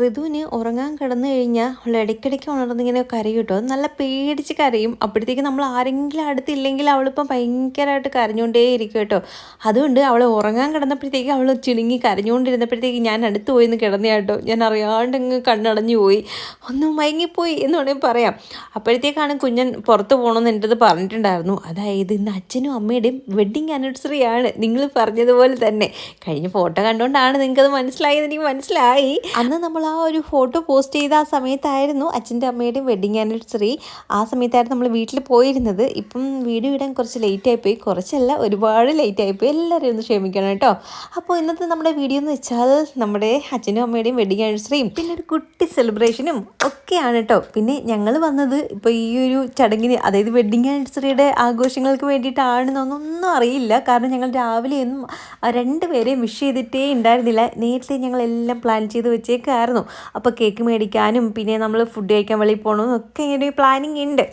ഋതുവിന് ഉറങ്ങാൻ കിടന്നു കഴിഞ്ഞാൽ അവൾ ഇടയ്ക്കിടയ്ക്ക് ഉണർന്നിങ്ങനെ കരയും കേട്ടോ. നല്ല പേടിച്ച് കരയും. അപ്പോഴത്തേക്ക് നമ്മൾ ആരെങ്കിലും അടുത്തില്ലെങ്കിൽ അവളിപ്പം ഭയങ്കരമായിട്ട് കരഞ്ഞുകൊണ്ടേ ഇരിക്കും കേട്ടോ. അതുകൊണ്ട് അവൾ ഉറങ്ങാൻ കിടന്നപ്പോഴത്തേക്ക് അവൾ ചിണുങ്ങി കരഞ്ഞുകൊണ്ടിരുന്നപ്പോഴത്തേക്ക് ഞാൻ അടുത്ത് പോയി നിന്ന് കിടന്ന കേട്ടോ. ഞാൻ അറിയാണ്ട് അങ്ങ് കണ്ണടഞ്ഞു പോയി. ഒന്ന് മയങ്ങിപ്പോയി എന്ന് വേണമെങ്കിൽ പറയാം. അപ്പോഴത്തേക്കാണ് കുഞ്ഞൻ പുറത്ത് പോകണമെന്ന് എന്റെ അത് പറഞ്ഞിട്ടുണ്ടായിരുന്നു. അതായത് ഇന്ന് അച്ഛനും അമ്മയുടെയും വെഡ്ഡിങ് ആനിവേഴ്സറി ആണ്. നിങ്ങൾ പറഞ്ഞതുപോലെ തന്നെ. കഴിഞ്ഞ ഫോട്ടോ കണ്ടുകൊണ്ടാണ് നിങ്ങൾക്കത് മനസ്സിലായത്. എനിക്ക് മനസ്സിലായി. അന്ന് നമ്മൾ ആ ഒരു ഫോട്ടോ പോസ്റ്റ് ചെയ്ത ആ സമയത്തായിരുന്നു അച്ഛന്റെ അമ്മയുടെ വെഡിങ് ആനിവേഴ്സറി ആ സമയത്തായിരുന്നു നമ്മൾ വീട്ടിൽ പോയിരുന്നത്. ഇപ്പം വീഡിയോ ഇടാൻ കുറച്ച് ലേറ്റ് ആയിപ്പോയി കുറച്ചല്ല ഒരുപാട് ലേറ്റ് ആയിപ്പോയി എല്ലാവരും ഒന്ന് ക്ഷമിക്കണം കേട്ടോ. അപ്പോൾ ഇന്നത്തെ നമ്മുടെ വീഡിയോ എന്ന് വെച്ചാൽ നമ്മുടെ അച്ഛനും അമ്മയുടെയും വെഡിങ് ആനിവേഴ്സറിയും പിന്നെ ഒരു കുട്ടി സെലിബ്രേഷനും ഒക്കെയാണ് കേട്ടോ. പിന്നെ ഞങ്ങൾ വന്നത് ഇപ്പോൾ ഈ ഒരു ചടങ്ങിന് അതായത് വെഡിങ് ആനിവേഴ്സറിയുടെ ആഘോഷങ്ങൾക്ക് വേണ്ടിയിട്ടാണെന്നൊന്നും അറിയില്ല. കാരണം ഞങ്ങൾ രാവിലെയൊന്നും രണ്ടുപേരെയും വിഷ് ചെയ്തിട്ടേ ഉണ്ടായിരുന്നില്ല. നേരത്തെ ഞങ്ങളെല്ലാം പ്ലാൻ ചെയ്ത് വെച്ചേക്കായിരുന്നു. അപ്പോൾ കേക്ക് മേടിക്കാനും പിന്നെ നമ്മൾ ഫുഡ് കഴിക്കാൻ വെളിയിൽ പോകണമെന്നും ഒക്കെ ഇങ്ങനെ പ്ലാനിങ് ഉണ്ട്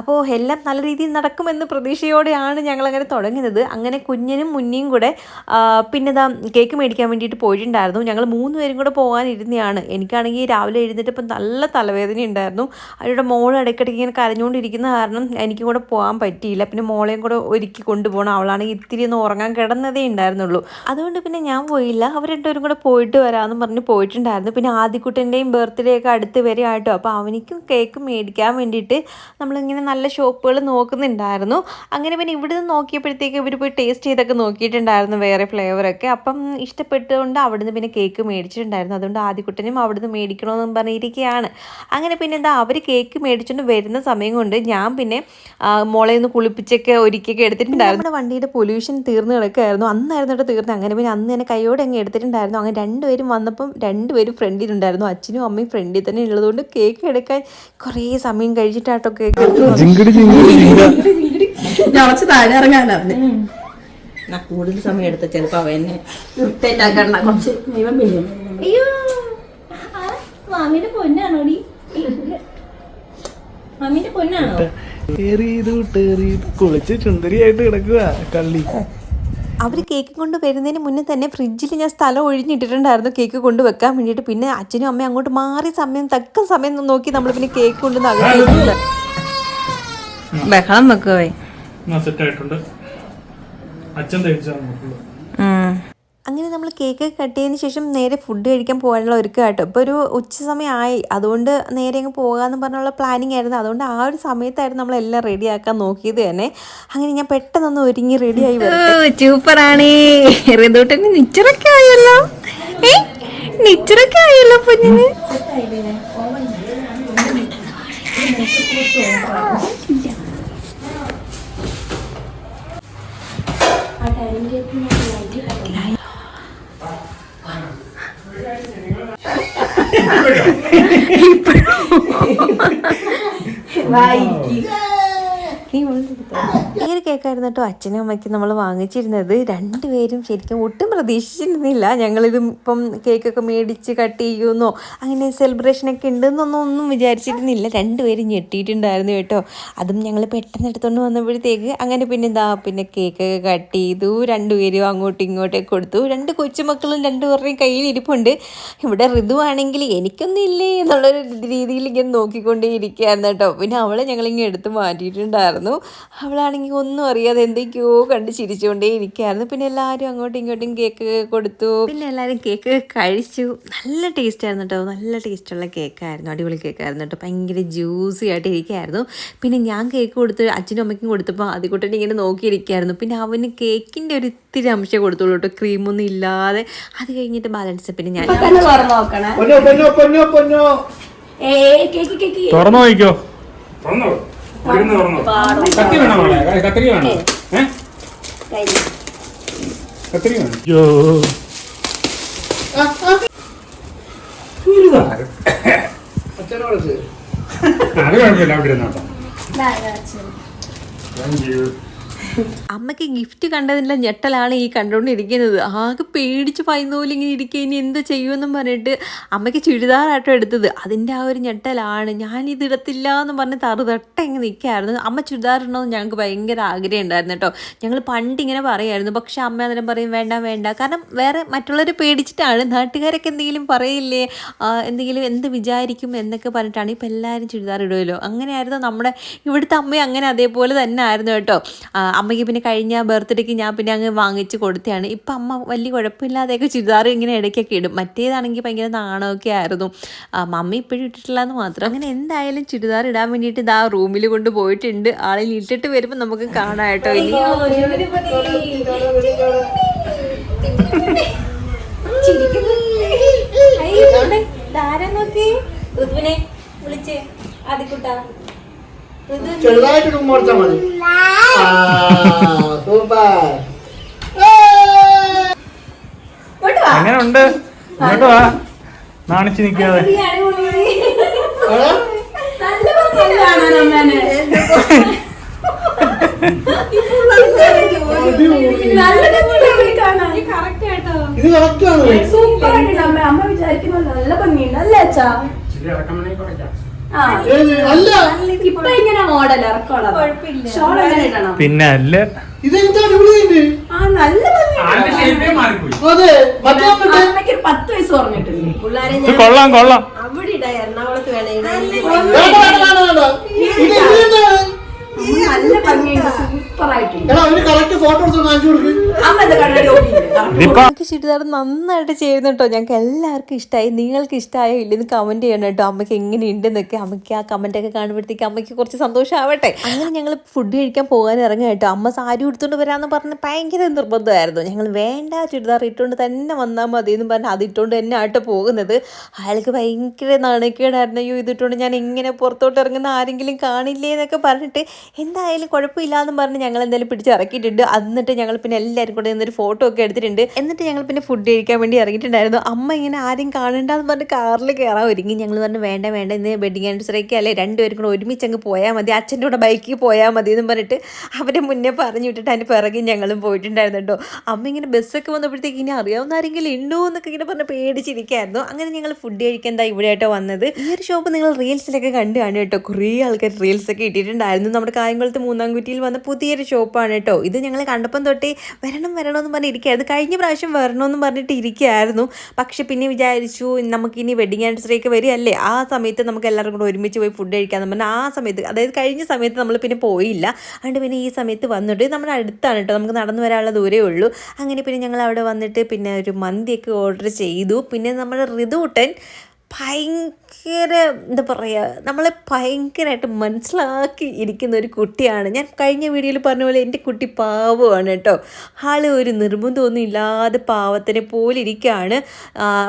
അപ്പോൾ എല്ലാം നല്ല രീതിയിൽ നടക്കുമെന്ന് പ്രതീക്ഷയോടെയാണ് ഞങ്ങളങ്ങനെ തുടങ്ങുന്നത്. അങ്ങനെ കുഞ്ഞിനും മുന്നിയും കൂടെ പിന്നെ ദാ കേക്ക് മേടിക്കാൻ വേണ്ടിയിട്ട് പോയിട്ടുണ്ടായിരുന്നു. ഞങ്ങൾ മൂന്ന് പേരും കൂടെ പോകാനിരുന്നതാണ് എനിക്കാണെങ്കിൽ രാവിലെ എഴുന്നേറ്റ് ഇപ്പം നല്ല തലവേദന ഉണ്ടായിരുന്നു. അവരുടെ മോൾ ഇടയ്ക്കിടയ്ക്ക് ഇങ്ങനെ കരഞ്ഞുകൊണ്ടിരിക്കുന്ന കാരണം എനിക്കും കൂടെ പോകാൻ പറ്റിയില്ല. പിന്നെ മോളെയും കൂടെ ഒരുക്കി കൊണ്ടുപോകണം. അവളാണെങ്കിൽ ഇത്തിരി ഒന്ന് ഉറങ്ങാൻ കിടന്നതേ ഉണ്ടായിരുന്നുള്ളൂ. അതുകൊണ്ട് പിന്നെ ഞാൻ പോയില്ല. അവർ രണ്ടുപേരും കൂടെ പോയിട്ട് വരാമെന്ന് പറഞ്ഞ് പോയിട്ടുണ്ടായിരുന്നു. പിന്നെ ആദ്യക്കുട്ടന്റെയും ബർത്ത്ഡേ ഒക്കെ അടുത്ത് വരെ ആയിട്ടോ. അപ്പോൾ അവനിക്കും കേക്ക് മേടിക്കാൻ വേണ്ടിയിട്ട് നമ്മളിങ്ങനെ നല്ല ഷോപ്പുകൾ നോക്കുന്നുണ്ടായിരുന്നു. അങ്ങനെ പിന്നെ ഇവിടെ നിന്ന് നോക്കിയപ്പോഴത്തേക്ക് ഇവർ പോയി ടേസ്റ്റ് ചെയ്തൊക്കെ നോക്കിയിട്ടുണ്ടായിരുന്നു വേറെ ഫ്ലേവറൊക്കെ. അപ്പം ഇഷ്ടപ്പെട്ടുകൊണ്ട് അവിടുന്ന് പിന്നെ കേക്ക് മേടിച്ചിട്ടുണ്ടായിരുന്നു. അതുകൊണ്ട് ആദ്യക്കുട്ടനും അവിടുന്ന് മേടിക്കണമെന്ന് പറഞ്ഞിരിക്കുകയാണ്. അങ്ങനെ പിന്നെ എന്താ അവർ കേക്ക് മേടിച്ചുകൊണ്ട് വരുന്ന സമയം കൊണ്ട് ഞാൻ പിന്നെ മോളെ ഒന്ന് കുളിപ്പിച്ചൊക്കെ ഒരുക്കിയൊക്കെ എടുത്തിട്ടുണ്ടായിരുന്നു. നമ്മുടെ വണ്ടിയുടെ പൊല്യൂഷൻ തീർന്നു കിടക്കുകയായിരുന്നു അന്നായിരുന്നു കേട്ടോ തീർന്നത്. അങ്ങനെ പിന്നെ അന്ന് തന്നെ കൈയോടെ അങ്ങ് എടുത്തിട്ടുണ്ടായിരുന്നു. അങ്ങനെ രണ്ടുപേരും വന്നപ്പം രണ്ടുപേരും ഫ്രണ്ടിലുണ്ടായിരുന്നു അച്ഛനും അമ്മയും ഫ്രണ്ടിൽ തന്നെ ഉള്ളതുകൊണ്ട് കേക്ക് എടുക്കാൻ കുറേ സമയം കഴിച്ചിട്ടാട്ടോ കേക്ക് താഴെ ഇറങ്ങാനറിഞ്ഞു കൂടുതൽ സമയം എടുത്ത ചിലപ്പോ അവനെ കുറച്ച് അയ്യോ മാമിന്റെ പൊന്നാണോ? മാമിന്റെ പൊന്നാണോ കുളിച്ച് ചുന്ദരിയായിട്ട് കിടക്കുക കള്ളി. അവർ കേക്ക് കൊണ്ട് വരുന്നതിന് മുന്നേ തന്നെ ഫ്രിഡ്ജിൽ ഞാൻ സ്ഥലം ഒഴിഞ്ഞിട്ടിട്ടുണ്ടായിരുന്നു കേക്ക് കൊണ്ട് വെക്കാൻ വേണ്ടിയിട്ട്. പിന്നെ അച്ഛനും അമ്മയും അങ്ങോട്ട് മാറി സമയം തക്ക സമയം നോക്കി നമ്മൾ പിന്നെ കേക്ക് കൊണ്ട് ബഹളം വെക്കുവേ. സെറ്റ് ആയിട്ടുണ്ട്. അച്ഛൻ തയ്ച്ചാണ് നോക്കുള്ളൂ നമ്മൾ കേക്ക് കട്ട് ചെയ്തതിന് ശേഷം നേരെ ഫുഡ് കഴിക്കാൻ പോകാനുള്ള ഒരുക്കം കേട്ടോ. ഇപ്പോൾ ഒരു ഉച്ച സമയമായി അതുകൊണ്ട് നേരെ അങ്ങ് പോകാമെന്ന് പറഞ്ഞുള്ള പ്ലാനിങ് ആയിരുന്നു. അതുകൊണ്ട് ആ ഒരു സമയത്തായിരുന്നു നമ്മളെല്ലാം റെഡിയാക്കാൻ നോക്കിയത് തന്നെ. അങ്ങനെ ഞാൻ പെട്ടെന്നൊന്ന് ഒരുങ്ങി റെഡിയായി ആയി സൂപ്പറാണേ ഋതുട്ടന് നിച്ചറൊക്കെ ആയല്ലോ. ഏ നിച്ചറൊക്കെ ആയല്ലോ Vai, que... ഈ ഒരു കേക്കായിരുന്നു കേട്ടോ അച്ഛനും അമ്മയ്ക്കും നമ്മൾ വാങ്ങിച്ചിരുന്നത്. രണ്ടുപേരും ശരിക്കും ഒട്ടും പ്രതീക്ഷിച്ചിരുന്നില്ല. ഞങ്ങളിത് ഇപ്പം കേക്കൊക്കെ മേടിച്ച് കട്ട് ചെയ്യുമെന്നോ അങ്ങനെ സെലിബ്രേഷനൊക്കെ ഉണ്ടെന്നൊന്നും ഒന്നും വിചാരിച്ചിരുന്നില്ല. രണ്ടുപേരും ഞെട്ടിയിട്ടുണ്ടായിരുന്നു കേട്ടോ. അതും ഞങ്ങൾ പെട്ടെന്ന് എടുത്തുകൊണ്ട് വന്നപ്പോഴത്തേക്ക് അങ്ങനെ പിന്നെ എന്താ പിന്നെ കേക്കൊക്കെ കട്ട് ചെയ്തു. രണ്ടുപേരും അങ്ങോട്ടും ഇങ്ങോട്ടൊക്കെ കൊടുത്തു. രണ്ട് കൊച്ചുമക്കളും രണ്ടുപേരുടെയും കയ്യിൽ ഇരിപ്പുണ്ട്. ഇവിടെ ഋതുവാണെങ്കിൽ എനിക്കൊന്നും ഇല്ലേ എന്നുള്ളൊരു രീതിയിൽ ഇങ്ങനെ നോക്കിക്കൊണ്ടേ ഇരിക്കുകയായിരുന്നു കേട്ടോ. പിന്നെ അവളെ ഞങ്ങളിങ്ങനെ എടുത്ത് മാറ്റിയിട്ടുണ്ടായിരുന്നു. അവളാണെങ്കിൽ ഒന്നും അറിയാതെ എന്തൊക്കെയോ കണ്ട് ചിരിച്ചുകൊണ്ടേ ഇരിക്കുകയായിരുന്നു പിന്നെ എല്ലാവരും അങ്ങോട്ടും ഇങ്ങോട്ടും കേക്ക് കൊടുത്തു. പിന്നെ എല്ലാവരും കേക്ക് കഴിച്ചു. നല്ല ടേസ്റ്റ് ആയിരുന്നു കേട്ടോ നല്ല ടേസ്റ്റുള്ള കേക്കായിരുന്നു അടിപൊളി കേക്കായിരുന്നു കേട്ടോ ഭയങ്കര ജ്യൂസി ആയിട്ട് ഇരിക്കുകയായിരുന്നു. പിന്നെ ഞാൻ കേക്ക് കൊടുത്ത് അച്ഛനും അമ്മയ്ക്കും കൊടുത്തപ്പോൾ ആദ്യക്കൂട്ടൻ ഇങ്ങനെ നോക്കിയിരിക്കുകയായിരുന്നു. പിന്നെ അവന് കേക്കിന്റെ ഒരു ഇത്തിരി അംശം കൊടുത്തോളൂ കേട്ടോ ക്രീമൊന്നും ഇല്ലാതെ. അത് കഴിഞ്ഞിട്ട് ബാലൻസ് പിന്നെ ഞാൻ തുറന്നു നോക്കണേ. പൊന്നോ പൊന്നോ പൊന്നോ പൊന്നോ. ഏ കേക്ക് കേക്ക്. തുറന്നു. കത്തി വേണോ കത്തിരി വേണോ? ഏ? കത്തിരി വേണോ? അയ്യോ. അത് കുഴപ്പമില്ല അവിടെ ഇരുന്നോട്ടോ. താങ്ക് യു അമ്മയ്ക്ക് ഗിഫ്റ്റ് കണ്ടതിന്റെ ഞെട്ടലാണ് ഈ കണ്ടുകൊണ്ടിരിക്കുന്നത്. ആകെ പേടിച്ച് പൈന്നോലും ഇങ്ങനെ ഇരിക്കുക. ഇനി എന്ത് ചെയ്യുമെന്നും പറഞ്ഞിട്ട് അമ്മയ്ക്ക് ചുരിദാറാട്ടോ എടുത്തത്. അതിന്റെ ആ ഒരു ഞെട്ടലാണ്. ഞാനിത് ഇടത്തില്ല എന്ന് പറഞ്ഞ് തറുതട്ട ഇങ്ങനെ നിൽക്കായിരുന്നു അമ്മ ചുരിദാർ ഇടണമെന്ന് ഞങ്ങൾക്ക് ഭയങ്കര ആഗ്രഹം ഉണ്ടായിരുന്നു കേട്ടോ. ഞങ്ങൾ പണ്ട് ഇങ്ങനെ പറയായിരുന്നു പക്ഷെ അമ്മ അന്നേരം പറയും വേണ്ട വേണ്ട. കാരണം വേറെ മറ്റുള്ളവരെ പേടിച്ചിട്ടാണ്. നാട്ടുകാരൊക്കെ എന്തെങ്കിലും പറയില്ലേ? എന്തെങ്കിലും എന്ത് വിചാരിക്കും എന്നൊക്കെ പറഞ്ഞിട്ടാണ്. ഇപ്പം എല്ലാവരും ചുരിദാർ ഇടുമല്ലോ അങ്ങനെയായിരുന്നു നമ്മുടെ ഇവിടുത്തെ അമ്മയും അങ്ങനെ അതേപോലെ തന്നെ ആയിരുന്നു കേട്ടോ. അമ്മയ്ക്ക് പിന്നെ കഴിഞ്ഞ ബർത്ത്ഡേക്ക് ഞാൻ പിന്നെ അങ്ങ് വാങ്ങിച്ച് കൊടുത്തതാണ് ഇപ്പം അമ്മ വലിയ കുഴപ്പമില്ലാതെയൊക്കെ ചുരിദാർ ഇങ്ങനെ ഇടയ്ക്കൊക്കെ ഇടും മറ്റേതാണെങ്കിൽ ഭയങ്കര നാണമൊക്കെ ആയിരുന്നു മമ്മി ഇപ്പോഴും ഇട്ടിട്ടില്ല എന്ന് മാത്രം അങ്ങനെ എന്തായാലും ചുരിദാർ ഇടാൻ വേണ്ടിയിട്ട് ഇതാ റൂമിൽ കൊണ്ട് പോയിട്ടുണ്ട് ആളിൽ ഇട്ടിട്ട് വരുമ്പോൾ നമുക്ക് കാണാം കേട്ടോ ഇനി ഋതുവിനെ വിളിച്ച് ആദ്യക്കുട്ടാ ചെറുതായിട്ട് ഉമ്മ കൊടുത്താൽ മതി സൂപ്പർ. അങ്ങനെ ഉണ്ട് ഇങ്ങോട്ട് വാ. നാണിച്ചു നിൽക്കാതെ. ഇത് കറക്റ്റ് ആണ്. സൂപ്പർ അമ്മ. അമ്മ വിചാരിക്കുന്നത് നല്ല ഭംഗിയുണ്ട്. അല്ലേ അച്ഛാ? ഇപ്പൊ ഇങ്ങനെ മോഡൽ ഇറക്കോളാം ഷോൾ എങ്ങനെ ഇടണം? പിന്നെ അല്ല. ഇതെന്താ അടിപൊളിയുണ്ട് ആ നല്ല അതെ അമ്മയ്ക്ക് ഒരു പത്ത് വയസ്സ് പറഞ്ഞിട്ടുണ്ട് പിള്ളേരെ ഇത് കൊള്ളാം കൊള്ളാം. അവിടെ ഇടാ എറണാകുളത്ത് വേണേ ഇടാ. ഇത്? നല്ല ഭംഗിയുണ്ട്. സൂപ്പർ ആയിട്ടുണ്ട് ചുരിദാർ നന്നായിട്ട് ചെയ്യുന്നു കേട്ടോ ഞങ്ങൾക്ക് എല്ലാവർക്കും ഇഷ്ടമായി നിങ്ങൾക്ക് ഇഷ്ടമായോ ഇല്ലെന്ന് കമന്റ് ചെയ്യണം കേട്ടോ അമ്മയ്ക്ക് എങ്ങനെയുണ്ട് എന്നൊക്കെ അമ്മയ്ക്ക് ആ കമന്റ് ഒക്കെ കാണുമ്പോഴത്തേക്ക് അമ്മയ്ക്ക് കുറച്ച് സന്തോഷമാവട്ടെ അങ്ങനെ ഞങ്ങൾ ഫുഡ് കഴിക്കാൻ പോകാൻ ഇറങ്ങുക കേട്ടോ അമ്മ സാരി ഉടുത്തുകൊണ്ട് വരാമെന്ന് പറഞ്ഞ് ഭയങ്കര നിർബന്ധമായിരുന്നു. ഞങ്ങൾ വേണ്ട ചുരിദാർ ഇട്ടുകൊണ്ട് തന്നെ വന്നാൽ മതി എന്ന് പറഞ്ഞ് അത് ഇട്ടുകൊണ്ട് തന്നെ ആട്ടോ പോകുന്നത്. അയാൾക്ക് ഭയങ്കര നാണക്കേടായിരുന്നു. അയ്യോ ഇതിട്ടുകൊണ്ട് ഞാൻ എങ്ങനെ പുറത്തോട്ട് ഇറങ്ങുന്ന ആരെങ്കിലും കാണില്ലേ എന്നൊക്കെ പറഞ്ഞിട്ട് എന്തായാലും കുഴപ്പമില്ല എന്ന് പറഞ്ഞ് ഞങ്ങൾ എന്തായാലും പിടിച്ച് ഇറക്കിയിട്ടുണ്ട് എന്നിട്ട് ഞങ്ങൾ പിന്നെ എല്ലാവരും കൂടെ നിന്നൊരു ഫോട്ടോ ഒക്കെ എടുത്തിട്ടുണ്ട്. എന്നിട്ട് ഞങ്ങൾ പിന്നെ ഫുഡ് കഴിക്കാൻ വേണ്ടി ഇറങ്ങിയിട്ടുണ്ടായിരുന്നു. അമ്മ ഇങ്ങനെ ആരും കാണണ്ടെന്ന് പറഞ്ഞ് കാറിൽ കയറാൻ ഒരുങ്ങി. ഞങ്ങൾ പറഞ്ഞു വേണ്ട വേണ്ട ഇന്ന് വെഡിങ് ആനിവേഴ്സറിക്ക് അല്ലേ? രണ്ടുപേരും കൂടെ ഒരുമിച്ച് അങ്ങ് പോയാൽ മതി. അച്ഛന്റെ കൂടെ ബൈക്കിൽ പോയാൽ മതി എന്ന് പറഞ്ഞിട്ട് അവരെ മുന്നേ പറഞ്ഞു വിട്ടിട്ട് അതിന് പിറകെ ഞങ്ങളും പോയിട്ടുണ്ടായിരുന്നു കേട്ടോ. അമ്മ ഇങ്ങനെ ബസ്സൊക്കെ വന്നപ്പോഴത്തേക്ക് ഇനി അറിയാവുന്ന ആരെങ്കിലും ഉണ്ടോ എന്നൊക്കെ ഇങ്ങനെ പറഞ്ഞ് പേടിച്ചിരിക്കായിരുന്നു അങ്ങനെ ഞങ്ങൾ ഫുഡ് കഴിക്കാൻ എന്താ ഇവിടെ ആയിട്ടോ വന്നത്. ഈ ഒരു ഷോപ്പ് നിങ്ങൾ റീൽസിലൊക്കെ കണ്ടു കാണും കേട്ടോ. കുറേ ആൾക്കാർ റീൽസൊക്കെ ഇട്ടിട്ടുണ്ടായിരുന്നു. നമ്മുടെ കായംകുളത്ത് മൂന്നാംകുറ്റിയിൽ വന്ന പുതിയൊരു ഷോപ്പാണ് കേട്ടോ. ഇത് ഞങ്ങൾ കണ്ടപ്പം തൊട്ടേ വരണം വരണമെന്ന് പറഞ്ഞ് ഇരിക്കുകയായിരുന്നു കഴിഞ്ഞ പ്രാവശ്യം വരണമെന്ന് പറഞ്ഞിട്ട് ഇരിക്കുകയായിരുന്നു. പക്ഷെ പിന്നെ വിചാരിച്ചു നമുക്കിനി വെഡിങ് ആനിവേഴ്സറിയൊക്കെ വരികയല്ലേ? ആ സമയത്ത് നമുക്ക് എല്ലാവരും കൂടെ ഒരുമിച്ച് പോയി ഫുഡ് കഴിക്കാമെന്ന് പറഞ്ഞാൽ ആ സമയത്ത് അതായത് കഴിഞ്ഞ സമയത്ത് നമ്മൾ പിന്നെ പോയില്ല. അതുകൊണ്ട് പിന്നെ ഈ സമയത്ത് വന്നിട്ട് നമ്മുടെ അടുത്താണ് കേട്ടോ. നമുക്ക് നടന്നു വരാനുള്ള ദൂരേ ഉള്ളൂ. അങ്ങനെ പിന്നെ ഞങ്ങൾ അവിടെ വന്നിട്ട് പിന്നെ ഒരു മന്തിയൊക്കെ ഓർഡർ ചെയ്തു. പിന്നെ നമ്മുടെ ഋതുട്ടൻ ഭയങ്കര എന്താ പറയുക നമ്മളെ ഭയങ്കരമായിട്ട് മനസ്സിലാക്കി ഇരിക്കുന്ന ഒരു കുട്ടിയാണ്. ഞാൻ കഴിഞ്ഞ വീഡിയോയിൽ പറഞ്ഞ പോലെ എന്റെ കുട്ടി പാവമാണ് കേട്ടോ. ആൾ ഒരു നിർബന്ധമൊന്നും ഇല്ലാതെ പാവത്തിനെ പോലെ ഇരിക്കുകയാണ്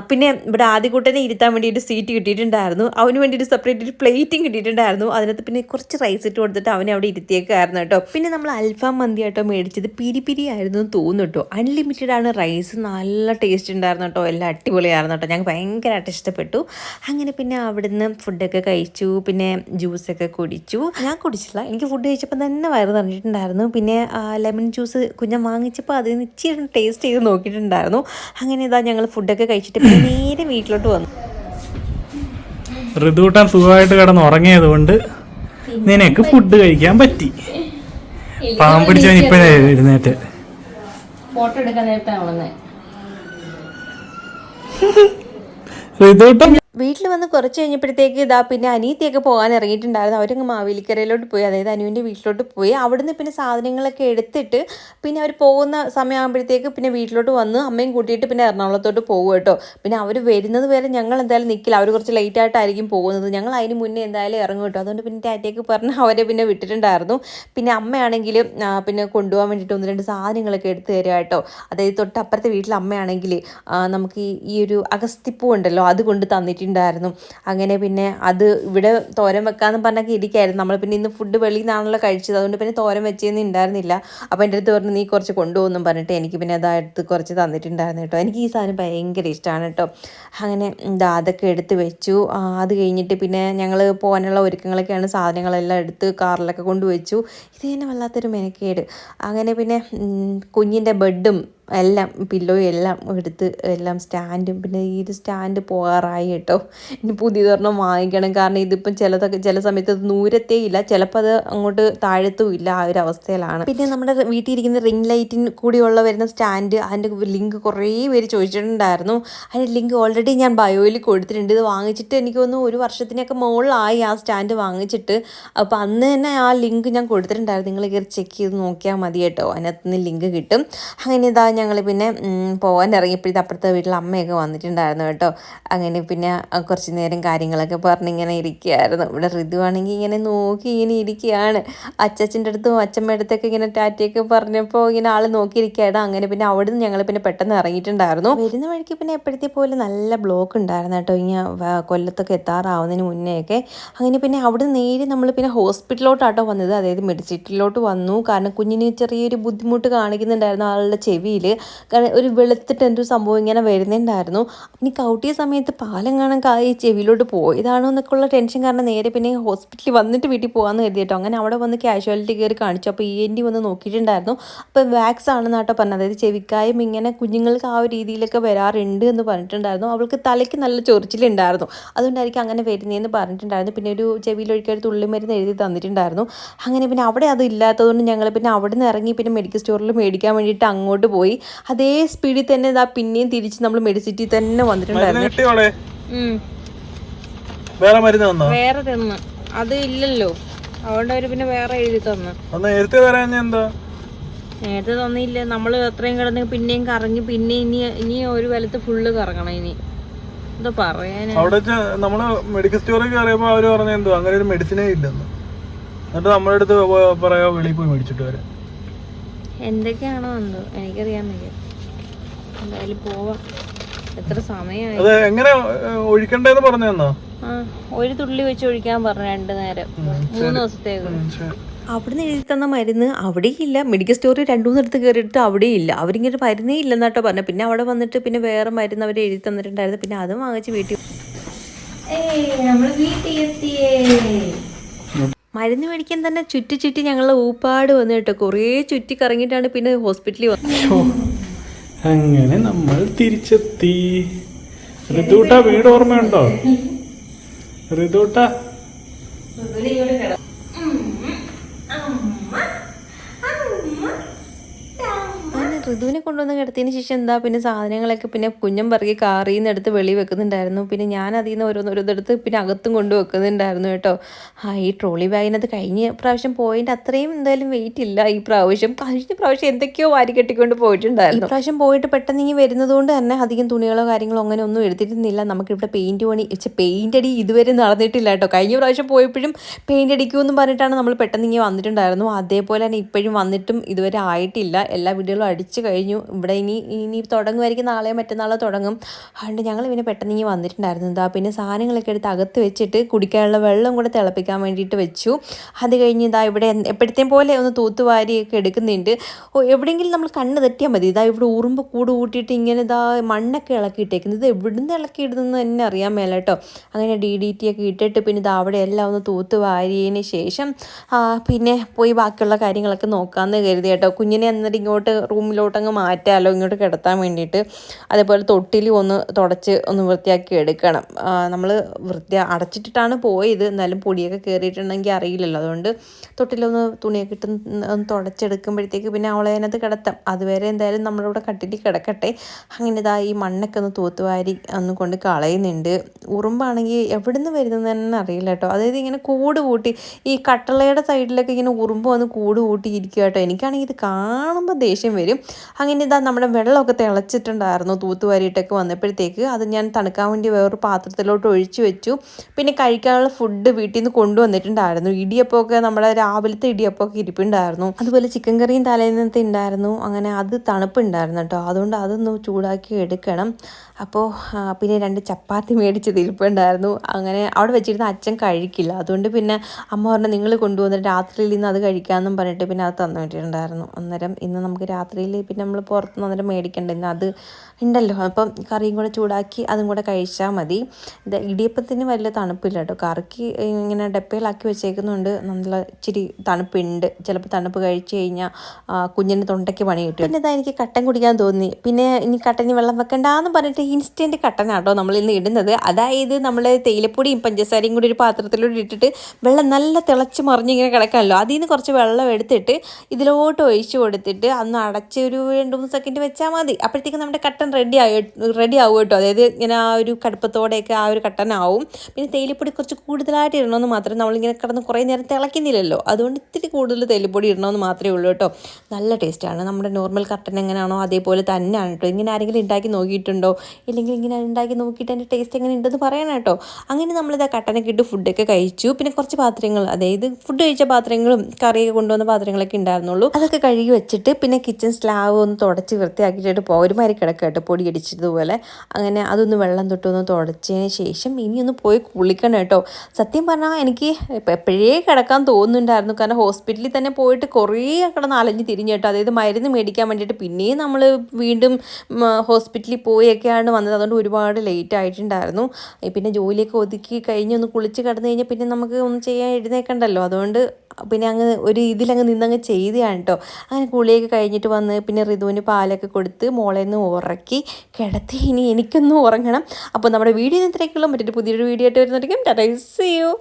പിന്നെ ഇവിടെ ആദ്യക്കൂട്ടനെ ഇരുത്താൻ വേണ്ടിയിട്ട് സീറ്റ് കിട്ടിയിട്ടുണ്ടായിരുന്നു. അവന് വേണ്ടിയിട്ട് സെപ്പറേറ്റ് ഒരു പ്ലേറ്റും കിട്ടിയിട്ടുണ്ടായിരുന്നു. അതിനകത്ത് പിന്നെ കുറച്ച് റൈസ് ഇട്ട് കൊടുത്തിട്ട് അവനെ അവിടെ ഇരുത്തിയേക്കായിരുന്നു കേട്ടോ. പിന്നെ നമ്മൾ അൽഫാം മന്തി ആയിട്ടോ മേടിച്ചത്. പിരി പിരി ആയിരുന്നു എന്ന് തോന്നുന്നു കേട്ടോ. അൺലിമിറ്റഡ് ആണ് റൈസ് നല്ല ടേസ്റ്റ് ഉണ്ടായിരുന്നു കേട്ടോ. എല്ലാം അടിപൊളിയായിരുന്നു കേട്ടോ. ഞങ്ങൾക്ക് ഭയങ്കരമായിട്ട് ഇഷ്ടപ്പെട്ടു. അങ്ങനെ പിന്നെ അവിടുന്ന് ഫുഡൊക്കെ കഴിച്ചു പിന്നെ ജ്യൂസൊക്കെ കുടിച്ചു. ഞാൻ കുടിച്ചില്ല. എനിക്ക് ഫുഡ് കഴിച്ചപ്പോൾ തന്നെ വയറ് നിറഞ്ഞിട്ടുണ്ടായിരുന്നു. പിന്നെ ലെമൺ ജ്യൂസ് കുഞ്ഞൻ വാങ്ങിച്ചപ്പോൾ അതിൽ നിന്ന് ഇച്ചിരി ടേസ്റ്റ് ചെയ്ത് നോക്കിയിട്ടുണ്ടായിരുന്നു. അങ്ങനെ ഇതാ ഞങ്ങൾ ഫുഡൊക്കെ കഴിച്ചിട്ട് പിന്നെ നേരെ വീട്ടിലോട്ട് വന്നു. ഋതുകൂട്ടാൻ സുഖമായിട്ട് കിടന്ന് ഉറങ്ങിയത് കൊണ്ട് നിനക്ക് ഫുഡ് കഴിക്കാൻ പറ്റി. പാവം പിടിച്ചവൻ ഇപ്പഴേ എഴുന്നേറ്റ്. ഫോട്ടോ എടുക്കാൻ നേരത്താണ് വന്നേ ഋതുകൂട്ടൻ വീട്ടിൽ വന്ന് കുറച്ച് കഴിഞ്ഞപ്പോഴത്തേക്ക് ഇതാ പിന്നെ അനീത്തിയൊക്കെ പോകാൻ ഇറങ്ങിയിട്ടുണ്ടായിരുന്നു. അവരങ്ങ് മാവേലിക്കരയിലോട്ട് പോയി അതായത് അനുവിന്റെ വീട്ടിലോട്ട് പോയി. അവിടുന്ന് പിന്നെ സാധനങ്ങളൊക്കെ എടുത്തിട്ട് പിന്നെ അവർ പോകുന്ന സമയമാകുമ്പോഴത്തേക്ക് പിന്നെ വീട്ടിലോട്ട് വന്ന് അമ്മയും കൂട്ടിയിട്ട് പിന്നെ എറണാകുളത്തോട്ട് പോകും കേട്ടോ. പിന്നെ അവർ വരുന്നത് വരെ ഞങ്ങൾ എന്തായാലും നിൽക്കില്ല അവർ കുറച്ച് ലേറ്റ് ആയിട്ടായിരിക്കും പോകുന്നത്. ഞങ്ങൾ അതിന് മുന്നേ എന്തായാലും ഇറങ്ങും കേട്ടോ. അതുകൊണ്ട് പിന്നെ ടാറ്റയ്ക്ക് പറഞ്ഞ് അവരെ പിന്നെ വിട്ടിട്ടുണ്ടായിരുന്നു. പിന്നെ അമ്മയാണെങ്കിൽ പിന്നെ കൊണ്ടുപോകാൻ വേണ്ടിയിട്ട് ഒന്ന് രണ്ട് സാധനങ്ങളൊക്കെ എടുത്ത് തരിക കേട്ടോ. അതായത് തൊട്ടപ്പുറത്തെ വീട്ടിൽ അമ്മയാണെങ്കിൽ നമുക്ക് ഈ- ഒരു അഗസ്തിപ്പൂ ഉണ്ടല്ലോ അത് കൊണ്ട് തന്നിട്ടുണ്ട്. തന്നിട്ടുണ്ടായിരുന്നു അങ്ങനെ പിന്നെ അത് ഇവിടെ തോരൻ വെക്കാന്ന് പറഞ്ഞൊക്കെ ഇരിക്കായിരുന്നു. നമ്മൾ പിന്നെ ഇന്ന് ഫുഡ് വെളിയിൽ നിന്നാണല്ലോ കഴിച്ചത്. അതുകൊണ്ട് പിന്നെ തോരൻ വെച്ചൊന്നും ഉണ്ടായിരുന്നില്ല അപ്പോൾ എന്റെ അടുത്ത് പറഞ്ഞു നീ കുറച്ച് കൊണ്ടുപോകുന്നു പറഞ്ഞിട്ട് എനിക്ക് പിന്നെ അതെടുത്ത് കുറച്ച് തന്നിട്ടുണ്ടായിരുന്നു കേട്ടോ. എനിക്ക് ഈ സാധനം ഭയങ്കര ഇഷ്ടമാണ് കേട്ടോ. അങ്ങനെ എന്താ അതൊക്കെ എടുത്ത് വെച്ചു. അത് കഴിഞ്ഞിട്ട് പിന്നെ ഞങ്ങൾ പോകാനുള്ള ഒരുക്കങ്ങളൊക്കെയാണ് സാധനങ്ങളെല്ലാം എടുത്ത് കാറിലൊക്കെ കൊണ്ടുവച്ചു ഇത് തന്നെ വല്ലാത്തൊരു മെനക്കേട്. അങ്ങനെ പിന്നെ കുഞ്ഞിന്റെ ബെഡും എല്ലാം പില്ലോ എല്ലാം എടുത്ത് എല്ലാം സ്റ്റാൻഡും പിന്നെ ഈ ഒരു സ്റ്റാൻഡ് പോകാറായി കേട്ടോ. ഇനി പുതിയതൊരെണ്ണം വാങ്ങിക്കണം. കാരണം ഇതിപ്പം ചിലതൊക്കെ ചില സമയത്ത് നൂരത്തേ ഇല്ല. ചിലപ്പോൾ അത് അങ്ങോട്ട് താഴത്തും ഇല്ല ആ ഒരു അവസ്ഥയിലാണ്. പിന്നെ നമ്മുടെ വീട്ടിൽ ഇരിക്കുന്ന റിംഗ് ലൈറ്റിന് കൂടിയുള്ള വരുന്ന സ്റ്റാൻഡ് അതിന്റെ ലിങ്ക് കുറേ പേര് ചോദിച്ചിട്ടുണ്ടായിരുന്നു. അതിന്റെ ലിങ്ക് ഓൾറെഡി ഞാൻ ബയോയിൽ കൊടുത്തിട്ടുണ്ട്. ഇത് വാങ്ങിച്ചിട്ട് എനിക്ക് തോന്നുന്നു ഒരു വർഷത്തിനൊക്കെ മുകളിലായി ആ സ്റ്റാൻഡ് വാങ്ങിച്ചിട്ട്. അപ്പോൾ അന്ന് തന്നെ ആ ലിങ്ക് ഞാൻ കൊടുത്തിട്ടുണ്ടായിരുന്നു. നിങ്ങൾ കയറി ചെക്ക് ചെയ്ത് നോക്കിയാൽ മതി കേട്ടോ. അതിനകത്ത് നിന്ന് ലിങ്ക് കിട്ടും. അങ്ങനെ ഇതാ ഞങ്ങൾ പിന്നെ പോകാൻ ഇറങ്ങിയപ്പോഴത്തെ അപ്പുറത്തെ വീട്ടിൽ അമ്മയൊക്കെ വന്നിട്ടുണ്ടായിരുന്നു കേട്ടോ. അങ്ങനെ പിന്നെ കുറച്ച് നേരം കാര്യങ്ങളൊക്കെ പറഞ്ഞിങ്ങനെ ഇരിക്കുകയായിരുന്നു. ഇവിടെ ഋതുവാണെങ്കിൽ ഇങ്ങനെ നോക്കി ഇങ്ങനെ ഇരിക്കുകയാണ്. അച്ചച്ചന്റെ അടുത്തും അച്ഛമ്മയുടെ അടുത്തൊക്കെ ഇങ്ങനെ ടാറ്റയൊക്കെ പറഞ്ഞപ്പോൾ ഇങ്ങനെ ആൾ നോക്കിയിരിക്കുകയാണ്. അങ്ങനെ പിന്നെ അവിടുന്ന് ഞങ്ങൾ പിന്നെ പെട്ടെന്ന് ഇറങ്ങിയിട്ടുണ്ടായിരുന്നു. വരുന്ന വഴിക്ക് പിന്നെ എപ്പോഴത്തെ പോലെ നല്ല ബ്ലോക്ക് ഉണ്ടായിരുന്നു കേട്ടോ. ഇങ്ങനെ കൊല്ലത്തൊക്കെ എത്താറാവുന്നതിന് മുന്നേയൊക്കെ. അങ്ങനെ പിന്നെ അവിടെ നേരെ നമ്മൾ പിന്നെ ഹോസ്പിറ്റലിലോട്ടാട്ടോ വന്നത്. അതായത് മെഡിസിറ്റിലോട്ട് വന്നു. കാരണം കുഞ്ഞിന് ചെറിയൊരു ബുദ്ധിമുട്ട് കാണിക്കുന്നുണ്ടായിരുന്നു. ആളുടെ ചെവിയിൽ കാരണം ഒരു വെളുത്തിട്ട് എന്തോ സംഭവം ഇങ്ങനെ വരുന്നുണ്ടായിരുന്നു. ഇനി കൗട്ടിയ സമയത്ത് പാലം കാണാൻ കായി ചെവിയിലോട്ട് പോയതാണോ എന്നൊക്കെ ഉള്ള ടെൻഷൻ കാരണം നേരെ പിന്നെ ഹോസ്പിറ്റലിൽ വന്നിട്ട് വീട്ടിൽ പോകാമെന്ന് കരുതിയിട്ടോ. അങ്ങനെ അവിടെ വന്ന് കാഷ്വാലിറ്റി കയറി കാണിച്ചു. അപ്പോൾ ഇ എൻ ഡി വന്ന് നോക്കിയിട്ടുണ്ടായിരുന്നു. അപ്പോൾ വാക്സ് ആണെന്ന് കേട്ടോ പറഞ്ഞത്. അതായത് ചെവിക്കായും ഇങ്ങനെ കുഞ്ഞുങ്ങൾക്ക് ആ ഒരു രീതിയിലൊക്കെ വരാറുണ്ട് എന്ന് പറഞ്ഞിട്ടുണ്ടായിരുന്നു. അവൾക്ക് തലയ്ക്ക് നല്ല ചൊറിച്ചിലുണ്ടായിരുന്നു. അതുകൊണ്ടായിരിക്കും അങ്ങനെ വരുന്നതെന്ന് പറഞ്ഞിട്ടുണ്ടായിരുന്നു. പിന്നെ ഒരു ചെവിയിലൊഴിക്കാൻ ഒരു തുള്ളിമരുന്ന് എഴുതി തന്നിട്ടുണ്ടായിരുന്നു. അങ്ങനെ പിന്നെ അവിടെ അത് ഇല്ലാത്തതുകൊണ്ട് ഞങ്ങൾ പിന്നെ അവിടെ നിന്ന് ഇറങ്ങി പിന്നെ മെഡിക്കൽ സ്റ്റോറിൽ മേടിക്കാൻ വേണ്ടിയിട്ട് അങ്ങോട്ട് പോയി. അതേ സ്പീഡിൽ തന്നെ ഇതാ പിന്നെയും തിരിച്ച് നമ്മൾ മെഡിസിറ്റി തന്നെ വന്നിട്ടുണ്ടായിരുന്നു. വേറെ മരുന്ന് വേറെ തന്ന്. അത് ഇല്ലല്ലോ. അതുകൊണ്ട് അവർ പിന്നെ വേറെ എഴുതി തന്നു. നേരത്തെ വരാൻ എന്താ? നേരത്തെ തന്നില്ല. നമ്മൾ അത്രയും കിടന്ന് പിന്നെയും കറങ്ങി പിന്നെ ഇനി ഇനി ഒരു വലത്ത് ഫുള്ള് കറങ്ങണം ഇനി. എന്താ പറയാനാ? അവിടെ നമ്മൾ മെഡിക്കൽ സ്റ്റോറിൽ കയറിയപ്പോ അവർ പറഞ്ഞു എന്തോ അങ്ങനെ ഒരു മെഡിസിനേ ഇല്ലെന്ന്. എന്നിട്ട് നമ്മുടെ അടുത്ത് പറയാ വെളിയിൽ പോയി മേടിച്ചിട്ട് വരാം എന്തൊക്കെയാണോ എന്തോ എനിക്കറിയാൻ വയ്യ. എന്തായാലും പോവാം. എത്ര സമയമായി. അത് എങ്ങനെ ഏഹ്, ഒഴിക്കണ്ടേന്ന് പറഞ്ഞു തന്നോ? ആ ഒരു തുള്ളി വെച്ച് ഒഴിക്കാൻ പറഞ്ഞു രണ്ടു നേരം. മൂന്ന് ദിവസത്തേക്ക് അവിടുന്ന് എഴുതി തന്ന മരുന്ന് അവിടെയില്ല. മെഡിക്കൽ സ്റ്റോറിൽ രണ്ടു മൂന്നിടത്ത് കയറിയിട്ട് അവിടെയില്ല. അവരിങ്ങനെ മരുന്നേ ഇല്ലെന്നാട്ടോ പറഞ്ഞു പിന്നെ അവിടെ വന്നിട്ട് പിന്നെ വേറെ മരുന്ന് അവർ എഴുതി തന്നിട്ടുണ്ടായിരുന്നു. പിന്നെ അതും വാങ്ങിച്ച് വീട്ടിൽ എത്തിയേ മരുന്ന് മേടിക്കാൻ തന്നെ ചുറ്റി ചുറ്റി ഞങ്ങൾ ഊപ്പാട് വന്നു കേട്ടോ. കുറേ ചുറ്റി കറങ്ങിയിട്ടാണ് പിന്നെ ഹോസ്പിറ്റലിൽ വന്നത്. അങ്ങനെ നമ്മൾ തിരിച്ചെത്തി. ഋതുട്ട വീട് ഓർമ്മയുണ്ടോ? ഋതുട്ട അങ്ങനെ ഋതുവിനെ കൊണ്ടുവന്ന് കിടത്തിയതിന് ശേഷം എന്താ? പിന്നെ സാധനങ്ങളൊക്കെ പിന്നെ കുഞ്ഞം പറകി കാറിൽ നിന്ന് എടുത്ത് വെളി വെക്കുന്നുണ്ടായിരുന്നു. പിന്നെ ഞാൻ അതിൽ നിന്ന് ഓരോന്നോരോന്നെടുത്ത് പിന്നെ അകത്തും കൊണ്ടു വെക്കുന്നുണ്ടായിരുന്നു കേട്ടോ. ആ ഈ ട്രോളി ബാഗിനകത്ത് കഴിഞ്ഞ പ്രാവശ്യം പോയിന്റ് അത്രയും എന്തായാലും വെയിറ്റ് ഇല്ല. ഈ പ്രാവശ്യം കഴിഞ്ഞ പ്രാവശ്യം എന്തൊക്കെയോ വാരി കെട്ടിക്കൊണ്ട് പോയിട്ടുണ്ടായിരുന്നു. പ്രാവശ്യം പോയിട്ട് പെട്ടെന്ന് ഇങ്ങനെ വരുന്നത് കൊണ്ട് തന്നെ അധികം തുണികളോ കാര്യങ്ങളോ അങ്ങനെ ഒന്നും എടുത്തിരുന്നില്ല. നമുക്കിവിടെ പെയിന്റ് പണി പെയിന്റ് അടി ഇതുവരെ നടന്നിട്ടില്ല കേട്ടോ. കഴിഞ്ഞ പ്രാവശ്യം പോയപ്പോഴും പെയിന്റ് അടിക്കുമെന്ന് പറഞ്ഞിട്ടാണ് നമ്മൾ പെട്ടെന്ന് ഇങ്ങനെ വന്നിട്ടുണ്ടായിരുന്നു. അതേപോലെ തന്നെ ഇപ്പോഴും വന്നിട്ടും ഇതുവരെ ആയിട്ടില്ല. എല്ലാ വീടുകളും അടിച്ചു കഴിഞ്ഞു. ഇവിടെ ഇനി ഇനി തുടങ്ങുമായിരിക്കും നാളെയോ മറ്റന്നാളോ തുടങ്ങും. അതുകൊണ്ട് ഞങ്ങൾ പിന്നെ പെട്ടെന്ന് ഇനി വന്നിട്ടുണ്ടായിരുന്നു. എന്താ പിന്നെ സാധനങ്ങളൊക്കെ എടുത്ത് അകത്ത് വെച്ചിട്ട് കുടിക്കാനുള്ള വെള്ളം കൂടെ തിളപ്പിക്കാൻ വേണ്ടിയിട്ട് വെച്ചു. അത് കഴിഞ്ഞ് ഇതാ ഇവിടെ എപ്പോഴത്തേം പോലെ ഒന്ന് തൂത്തുവാരിയൊക്കെ എടുക്കുന്നുണ്ട്. ഓ എവിടെയെങ്കിലും നമ്മൾ കണ്ണ് തെറ്റിയാൽ മതി. ഇതാ ഇവിടെ ഉറുമ്പ് കൂട് കൂട്ടിയിട്ട് ഇങ്ങനെ ഇതാ മണ്ണൊക്കെ ഇളക്കിയിട്ടേക്കുന്നത് ഇത് എവിടുന്ന് ഇളക്കിയിടുന്നെന്ന് തന്നെ അറിയാൻ മേല കേട്ടോ. അങ്ങനെ ഡി ഡി ടി ഒക്കെ ഇട്ടിട്ട് പിന്നെ ഇത് അവിടെ എല്ലാം ഒന്ന് തൂത്ത് വാരിയതിന് ശേഷം പിന്നെ പോയി ബാക്കിയുള്ള കാര്യങ്ങളൊക്കെ നോക്കാമെന്ന് കരുതി കേട്ടോ. കുഞ്ഞിനെ എന്നിട്ട് ഇങ്ങോട്ട് റൂമിലോട്ടങ്ങ് മാറ്റാമല്ലോ ഇങ്ങോട്ട് കിടത്താൻ വേണ്ടിയിട്ട് അതേപോലെ തൊട്ടിൽ ഒന്ന് തുടച്ച് ഒന്ന് വൃത്തിയാക്കി എടുക്കണം. നമ്മൾ വൃത്തി അടച്ചിട്ടിട്ടാണ് പോയത്. എന്നാലും പൊടിയൊക്കെ കയറിയിട്ടുണ്ടെങ്കിൽ അറിയില്ലല്ലോ. അതുകൊണ്ട് തൊട്ടിലൊന്ന് തുണിയൊക്കെ ഇട്ട് ഒന്ന് തുടച്ചെടുക്കുമ്പോഴത്തേക്ക് പിന്നെ അവളെ അതിനകത്ത് കിടത്താം. അതുവരെ എന്തായാലും നമ്മളിവിടെ കട്ടിട്ട് കിടക്കട്ടെ. അങ്ങനെ ഇതാ ഈ മണ്ണൊക്കെ ഒന്ന് തൂത്തുവാരി ഒന്ന് കൊണ്ട് കളയുന്നുണ്ട്. ഉറുമ്പാണെങ്കിൽ എവിടുന്ന് വരുന്നത് തന്നെ അറിയില്ല കേട്ടോ. അതായത് ഇങ്ങനെ കൂട് കൂട്ടി ഈ കട്ടളയുടെ സൈഡിലൊക്കെ ഇങ്ങനെ ഉറുമ്പ് വന്ന് കൂട് കൂട്ടിയിരിക്കുക കേട്ടോ. എനിക്കാണെങ്കിൽ ഇത് കാണുമ്പോൾ ദേഷ്യം വരും. അങ്ങനെ ഇതാ നമ്മുടെ വെള്ളമൊക്കെ തിളച്ചിട്ടുണ്ടായിരുന്നു തൂത്തുവാരിയിട്ടൊക്കെ വന്നപ്പോഴത്തേക്ക്. അത് ഞാൻ തണുക്കാൻ വേണ്ടി വേറൊരു പാത്രത്തിലോട്ട് ഒഴിച്ചു വെച്ചു. പിന്നെ കഴിക്കാനുള്ള ഫുഡ് വീട്ടിൽ നിന്ന് കൊണ്ടുവന്നിട്ടുണ്ടായിരുന്നു. ഇടിയപ്പമൊക്കെ നമ്മുടെ രാവിലത്തെ ഇടിയപ്പമൊക്കെ ഇരിപ്പുണ്ടായിരുന്നു. അതുപോലെ ചിക്കൻ കറിയും തലേന്നത്തെ ഉണ്ടായിരുന്നു. അങ്ങനെ അത് തണുപ്പുണ്ടായിരുന്നു കേട്ടോ. അതുകൊണ്ട് അതൊന്ന് ചൂടാക്കി എടുക്കണം. അപ്പോൾ പിന്നെ രണ്ട് ചപ്പാത്തി മേടിച്ച് ഇരിപ്പുണ്ടായിരുന്നു. അങ്ങനെ അവിടെ വെച്ചിരുന്ന അച്ഛൻ കഴിക്കില്ല. അതുകൊണ്ട് പിന്നെ അമ്മ പറഞ്ഞു നിങ്ങൾ കൊണ്ടുവന്നിട്ട് രാത്രിയിൽ ഇന്ന് അത് കഴിക്കാമെന്നും പറഞ്ഞിട്ട് പിന്നെ അത് തന്നു വിട്ടിട്ടുണ്ടായിരുന്നു. അന്നേരം ഇന്ന് നമുക്ക് രാത്രിയിൽ പിന്നെ നമ്മൾ പുറത്തുനിന്ന് നിന്നിട്ട് മേടിക്കേണ്ടതിന് ഇന്ന് അത് ഉണ്ടല്ലോ അപ്പം കറിയും കൂടെ ചൂടാക്കി അതും കൂടെ കഴിച്ചാൽ മതി. ഇത് ഇടിയപ്പത്തിന് വലിയ തണുപ്പില്ല കേട്ടോ കറിക്ക് ഇങ്ങനെ ഡപ്പയിലാക്കി വെച്ചേക്കുന്നുണ്ട് നല്ല ഇച്ചിരി തണുപ്പുണ്ട്. ചിലപ്പോൾ തണുപ്പ് കഴിച്ച് കഴിഞ്ഞാൽ കുഞ്ഞിന് തൊണ്ടയ്ക്ക് പണി കിട്ടും. പിന്നെ ഇതാ എനിക്ക് കട്ടൻ കുടിക്കാൻ തോന്നി. പിന്നെ ഇനി കട്ടന് വെള്ളം വെക്കണ്ടെന്ന് പറഞ്ഞിട്ട് ഇൻസ്റ്റന്റ് കട്ടനാട്ടോ നമ്മൾ ഇന്ന് ഇടുന്നത്. അതായത് നമ്മൾ തേയിലപ്പൊടിയും പഞ്ചസാരയും കൂടി ഒരു പാത്രത്തിലൂടെ ഇട്ടിട്ട് വെള്ളം നല്ല തിളച്ച് മറിഞ്ഞിങ്ങനെ കിടക്കാമല്ലോ അതിൽ നിന്ന് കുറച്ച് വെള്ളം എടുത്തിട്ട് ഇതിലോട്ട് ഒഴിച്ചു കൊടുത്തിട്ട് അന്ന് അടച്ച് ഒരു രണ്ട് മൂന്ന് സെക്കൻഡ് വെച്ചാൽ മതി. അപ്പോഴത്തേക്ക് നമ്മുടെ കട്ടൻ റെഡി ആയി റെഡി ആവും കേട്ടോ. അതായത് ഇങ്ങനെ ആ ഒരു കടുപ്പത്തോടെയൊക്കെ ആ ഒരു കട്ടൻ ആവും പിന്നെ തേയിലപ്പൊടി കുറച്ച് കൂടുതലായിട്ട് ഇടണമെന്ന് മാത്രം നമ്മളിങ്ങനെ കിടന്ന് കുറേ നേരം തിളയ്ക്കുന്നില്ലല്ലോ. അതുകൊണ്ട് ഇത്തിരി കൂടുതൽ തേയിലപ്പൊടി ഇടണമെന്ന് മാത്രമേ ഉള്ളൂ കേട്ടോ. നല്ല ടേസ്റ്റാണ് നമ്മുടെ നോർമൽ കട്ടൻ എങ്ങനെയാണോ അതേപോലെ തന്നെയാണ് കേട്ടോ. ഇങ്ങനെ ആരെങ്കിലും ഉണ്ടാക്കി നോക്കിയിട്ടുണ്ടോ? ഇല്ലെങ്കിൽ ഇങ്ങനെ ഉണ്ടാക്കി നോക്കിയിട്ട് അതിന്റെ ടേസ്റ്റ് എങ്ങനെ ഉണ്ടെന്ന് പറയണം കേട്ടോ. അങ്ങനെ നമ്മളിത് കട്ടനൊക്കെ ഇട്ട് ഫുഡൊക്കെ കഴിച്ചു. പിന്നെ കുറച്ച് പാത്രങ്ങൾ അതായത് ഫുഡ് കഴിച്ച പാത്രങ്ങളും കറിയൊക്കെ കൊണ്ടുവന്ന പാത്രങ്ങളൊക്കെ ഉണ്ടായിരുന്നുള്ളൂ അതൊക്കെ കഴുകി വെച്ചിട്ട് പിന്നെ കിച്ചൺ സ്ലാവ് ഒന്ന് തുടച്ച് വൃത്തിയാക്കിയിട്ട് പോരുമാരി കിടക്കട്ടെ പൊടി അടിച്ചതുപോലെ അങ്ങനെ അതൊന്ന് വെള്ളം തൊട്ടൊന്ന് തുടച്ചതിന് ശേഷം ഇനി ഒന്ന് പോയി കുളിക്കണം കേട്ടോ. സത്യം പറഞ്ഞാൽ എനിക്ക് എപ്പോഴേ കിടക്കാൻ തോന്നുന്നുണ്ടായിരുന്നു. കാരണം ഹോസ്പിറ്റലിൽ തന്നെ പോയിട്ട് കുറേ കിടന്ന് അലഞ്ഞ് തിരിഞ്ഞു കേട്ടോ. അതായത് മരുന്ന് മേടിക്കാൻ വേണ്ടിയിട്ട് പിന്നെയും നമ്മൾ വീണ്ടും ഹോസ്പിറ്റലിൽ പോയൊക്കെയാണ് വന്നത്. അതുകൊണ്ട് ഒരുപാട് ലേറ്റ് ആയിട്ടുണ്ടായിരുന്നു. പിന്നെ ജോലിയൊക്കെ ഒതുക്കി കഴിഞ്ഞ് ഒന്ന് കുളിച്ച് കിടന്നു കഴിഞ്ഞാൽ പിന്നെ നമുക്ക് ഒന്നും ചെയ്യാൻ എഴുന്നേക്കണ്ടല്ലോ. അതുകൊണ്ട് പിന്നെ അങ്ങ് ഒരു ഇതിലങ്ങ് നിന്നങ്ങ് ചെയ്തതാണ് കേട്ടോ. അങ്ങനെ കുളിയൊക്കെ കഴിഞ്ഞിട്ട് വന്ന് പിന്നെ ഋതുവിന് പാലൊക്കെ കൊടുത്ത് മോളെ ഒന്ന് ഉറക്കി കിടത്തി. ഇനി എനിക്കൊന്ന് ഉറങ്ങണം. അപ്പോൾ നമ്മുടെ വീഡിയോ ഇത്രയൊക്കെയുള്ളൂ മറ്റൊരു പുതിയൊരു വീഡിയോ ആയിട്ട് വരുന്നതായിരിക്കും. ടൈസ് ചെയ്യൂ